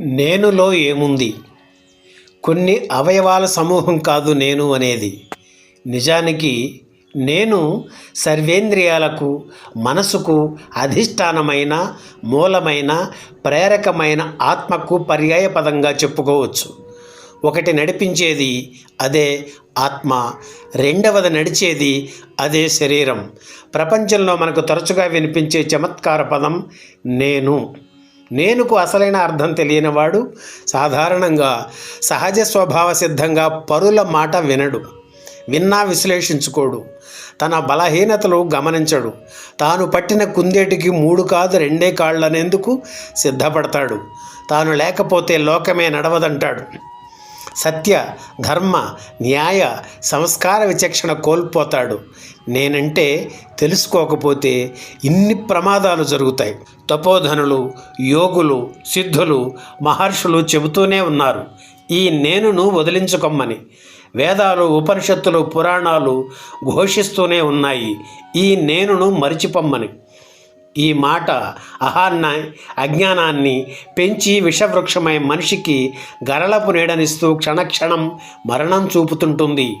నేనులో ఏముంది? కొన్ని అవయవాల సమూహం కాదు నేను అనేది. నిజానికి నేను సర్వేంద్రియాలకు మనసుకు అధిష్టానమైన మూలమైన ప్రేరకమైన ఆత్మకు పర్యాయపదంగా చెప్పుకోవచ్చు. ఒకటి నడిపించేది అదే ఆత్మ రెండవది నడిచేది అదే శరీరం. ప్రపంచంలో మనకు తరచుగా వినిపించే చమత్కార పదం నేను. నేనుకు అసలైన అర్థం తెలియనివాడు సాధారణంగా సహజ స్వభావ సిద్ధంగా పరుల మాట వినడు విన్నా విశ్లేషించుకోడు తన బలహీనతలు గమనించడు తాను పట్టిన కుందేటికి మూడు కాదు రెండే కాళ్ళనేందుకు సిద్ధపడతాడు తాను లేకపోతే లోకమే నడవదంటాడు. సత్య ధర్మ న్యాయ సంస్కార విచక్షణ కోల్పోతాడు. నేనంటే తెలుసుకోకపోతే ఇన్ని ప్రమాదాలు జరుగుతాయి. తపోధనులు యోగులు సిద్ధులు మహర్షులు చెబుతూనే ఉన్నారు. ఈ నేనును వదిలించుకొమ్మని. వేదాలు ఉపనిషత్తులు పురాణాలు ఘోషిస్తూనే ఉన్నాయి. ఈ నేనును మరిచిపొమ్మని. ఈ మాట అహాన్న అజ్ఞానాన్ని పెంచి విషవృక్షమై మనిషికి గరళపు నీడనిస్తూ క్షణక్షణం మరణం చూపుతుంటుంది.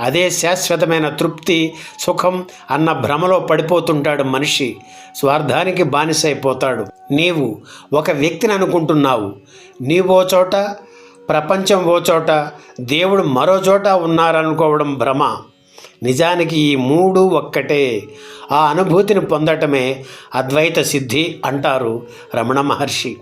అదే శాశ్వతమైన తృప్తి సుఖం అన్న భ్రమలో పడిపోతుంటాడు మనిషి. స్వార్థానికి బానిసైపోతాడు. నీవు ఒక వ్యక్తిని అనుకుంటున్నావు. నీవో చోట ప్రపంచం ఓ చోట దేవుడు మరో చోట ఉన్నారనుకోవడం భ్రమ. నిజానికి ఈ మూడు ఒక్కటే. ఆ అనుభూతిని పొందటమే అద్వైత సిద్ధి అంటారు రమణ మహర్షి.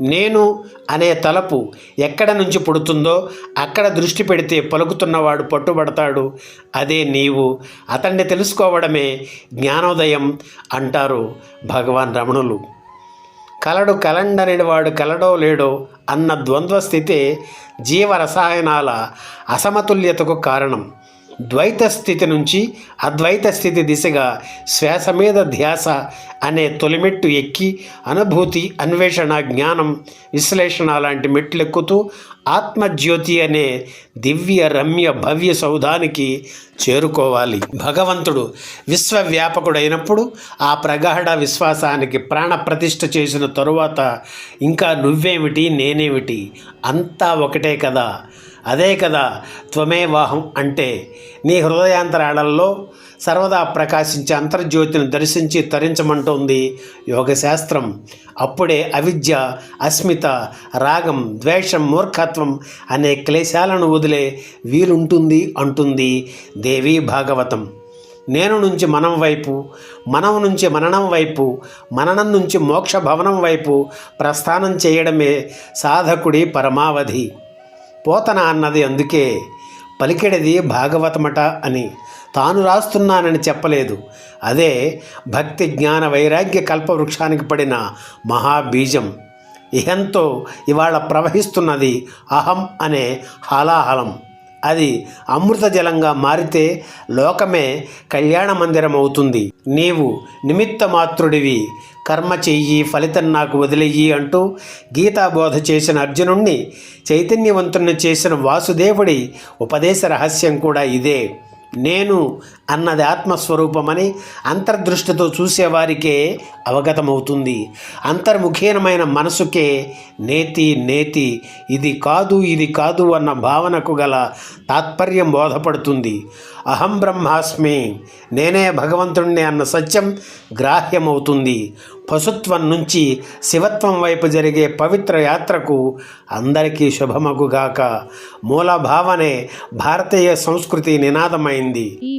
నేను అనే తలపు ఎక్కడ నుంచి పుడుతుందో అక్కడ దృష్టి పెడితే పలుకుతున్నవాడు పట్టుబడతాడు. అదే నీవు అతన్ని తెలుసుకోవడమే జ్ఞానోదయం అంటారు భగవాన్ రమణులు. కలడు కలండని వాడు కలడో లేడో అన్న ద్వంద్వ స్థితే జీవ రసాయనాల అసమతుల్యతకు కారణం. ద్వైత స్థితి నుంచి అద్వైత స్థితి దిశగా శ్వాస మీద ధ్యాస అనే తొలిమెట్టు ఎక్కి అనుభూతి అన్వేషణ జ్ఞానం విశ్లేషణ లాంటి మెట్లెక్కుతూ ఆత్మజ్యోతి అనే దివ్య రమ్య భవ్య సౌధానికి చేరుకోవాలి. భగవంతుడు విశ్వవ్యాపకుడైనప్పుడు ఆ ప్రగాఢ విశ్వాసానికి ప్రాణ ప్రతిష్ఠ చేసిన తరువాత ఇంకా నువ్వేమిటి నేనేమిటి అంతా ఒకటే కదా. అదే కదా త్వమే వాహం అంటే నీ హృదయాంతరాళల్లో సర్వదా ప్రకాశించే అంతర్జ్యోతిని దర్శించి తరించమంటోంది యోగశాస్త్రం. అప్పుడే అవిద్య అస్మిత రాగం ద్వేషం మూర్ఖత్వం అనే క్లేశాలను వదిలే వీలుంటుంది అంటుంది దేవీ భాగవతం. నేను నుంచి మనం వైపు మనం నుంచి మననం వైపు మననం నుంచి మోక్ష భవనం వైపు ప్రస్థానం చేయడమే సాధకుడి పరమావధి. పోతన అన్నది అందుకే పలికెడిది భాగవతమట అని తాను రాస్తున్నానని చెప్పలేదు. అదే భక్తి జ్ఞాన వైరాగ్య కల్పవృక్షానికి పడిన మహాబీజం. ఇహంతో ఇవాళ ప్రవహిస్తున్నది అహం అనే హాలాహలం. అది అమృత జలంగా మారితే లోకమే కళ్యాణ మందిరం అవుతుంది నీవు నిమిత్త మాత్రుడివి కర్మ చెయ్యి ఫలితం నాకు వదిలేయి అంటూ గీతాబోధ చేసిన అర్జునుణ్ణి చైతన్యవంతుణ్ణి చేసిన వాసుదేవుడి ఉపదేశ రహస్యం కూడా ఇదే. నేను అన్నది ఆత్మస్వరూపమని అంతర్దృష్టితో చూసేవారికే అవగతమవుతుంది. అంతర్ముఖీనమైన మనసుకే నేతి నేతి ఇది కాదు ఇది కాదు అన్న భావనకు గల తాత్పర్యం బోధపడుతుంది. అహం బ్రహ్మాస్మి నేనే భగవంతుణ్ణి అన్న సత్యం గ్రాహ్యమవుతుంది. పశుత్వం నుంచి శివత్వం వైపు జరిగే పవిత్ర యాత్రకు అందరికీ శుభమగుగాక మూలభావనే భారతీయ సంస్కృతి నినాదమైంది. ఈ